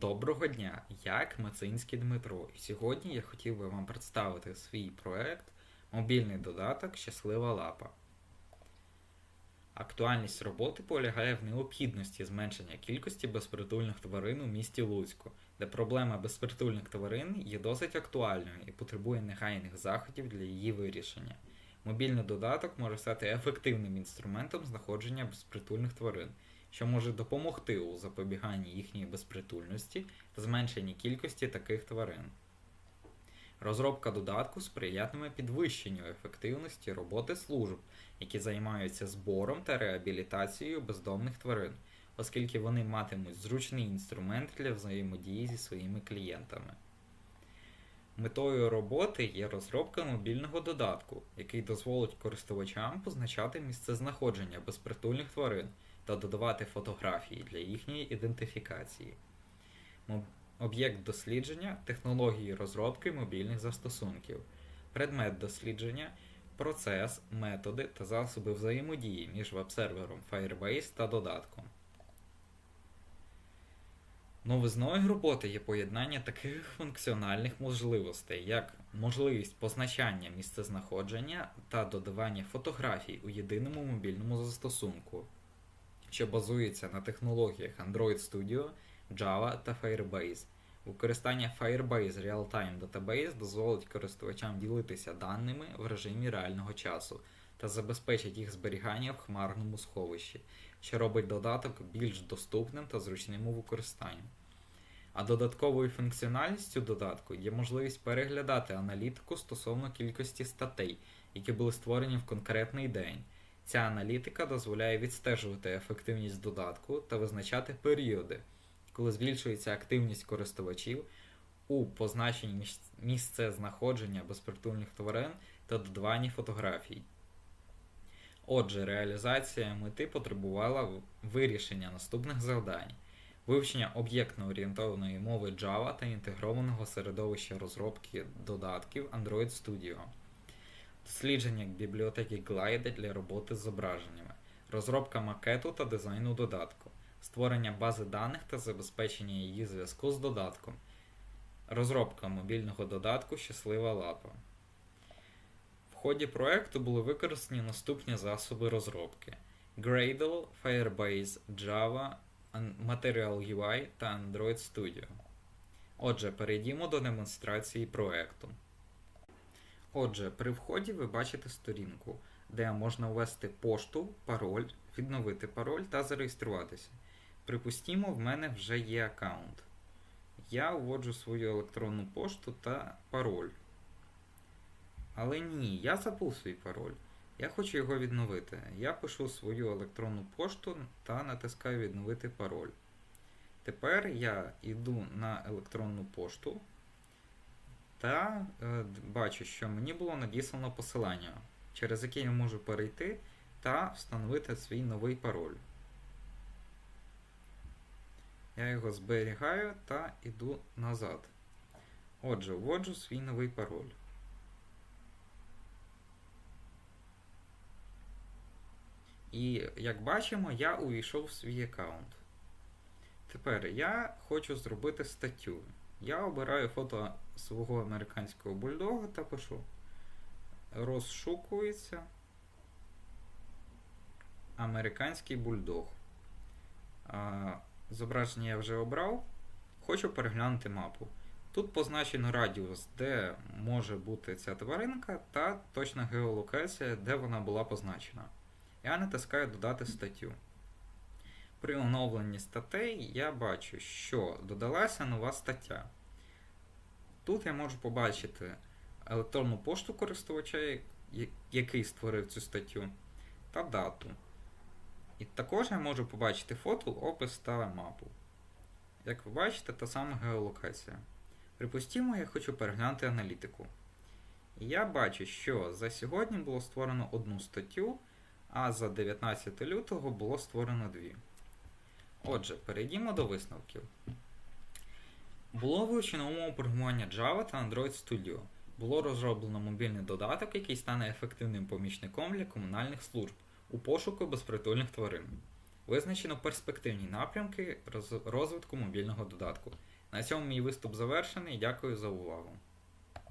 Доброго дня, я Кмацинський Дмитро, і сьогодні я хотів би вам представити свій проект Мобільний додаток Щаслива лапа. Актуальність роботи полягає в необхідності зменшення кількості безпритульних тварин у місті Луцьку, де проблема безпритульних тварин є досить актуальною і потребує негайних заходів для її вирішення. Мобільний додаток може стати ефективним інструментом знаходження безпритульних тварин, що може допомогти у запобіганні їхньої безпритульності та зменшенні кількості таких тварин. Розробка додатку сприятиме підвищенню ефективності роботи служб, які займаються збором та реабілітацією бездомних тварин, оскільки вони матимуть зручний інструмент для взаємодії зі своїми клієнтами. Метою роботи є розробка мобільного додатку, який дозволить користувачам позначати місце знаходження безпритульних тварин та додавати фотографії для їхньої ідентифікації. Об'єкт дослідження технології розробки мобільних застосунків, предмет дослідження, процес, методи та засоби взаємодії між веб-сервером Firebase та додатком. Новизною роботи є поєднання таких функціональних можливостей, як можливість позначання місцезнаходження та додавання фотографій у єдиному мобільному застосунку, що базується на технологіях Android Studio, Java та Firebase. Використання Firebase Real-Time Database дозволить користувачам ділитися даними в режимі реального часу та забезпечить їх зберігання в хмарному сховищі, що робить додаток більш доступним та зручним у використанні. А додатковою функціональністю додатку є можливість переглядати аналітику стосовно кількості статей, які були створені в конкретний день. Ця аналітика дозволяє відстежувати ефективність додатку та визначати періоди, коли збільшується активність користувачів у позначенні місце знаходження безпритульних тварин та додаванні фотографій. Отже, реалізація мети потребувала вирішення наступних завдань: вивчення об'єктно-орієнтованої мови Java та інтегрованого середовища розробки додатків Android Studio, дослідження бібліотеки Glide для роботи з зображеннями, розробка макету та дизайну додатку, створення бази даних та забезпечення її зв'язку з додатком, розробка мобільного додатку Щаслива лапа. В ході проекту були використані наступні засоби розробки: Gradle, Firebase, Java, Material UI та Android Studio. Отже, перейдімо до демонстрації проекту. Отже, при вході ви бачите сторінку, де можна ввести пошту, пароль, відновити пароль та зареєструватися. Припустімо, в мене вже є аккаунт. Я вводжу свою електронну пошту та пароль. Але ні, я забув свій пароль. Я хочу його відновити. Я пишу свою електронну пошту та натискаю відновити пароль. Тепер я йду на електронну пошту та е, бачу, що мені було надіслано посилання, через яке я можу перейти та встановити свій новий пароль. Я його зберігаю та йду назад. Отже, вводжу свій новий пароль. І як бачимо, я увійшов в свій аккаунт. Тепер я хочу зробити статтю. Я обираю фото свого американського бульдога та пишу. Розшукується американський бульдог. Зображення я вже обрав. Хочу переглянути мапу. Тут позначено радіус, де може бути ця тваринка, та точна геолокація, де вона була позначена. Я натискаю додати статтю. При оновленні статей я бачу, що додалася нова стаття. Тут я можу побачити електронну пошту користувача, який створив цю статтю, та дату. І також я можу побачити фото, опис та мапу. Як ви бачите, та сама геолокація. Припустімо, я хочу переглянути аналітику. І я бачу, що за сьогодні було створено одну статтю, а за 19 лютого було створено дві. Отже, перейдімо до висновків. Було вивчено умови програмування Java та Android Studio. Було розроблено мобільний додаток, який стане ефективним помічником для комунальних служб у пошуку безпритульних тварин. Визначено перспективні напрямки розвитку мобільного додатку. На цьому мій виступ завершений. Дякую за увагу.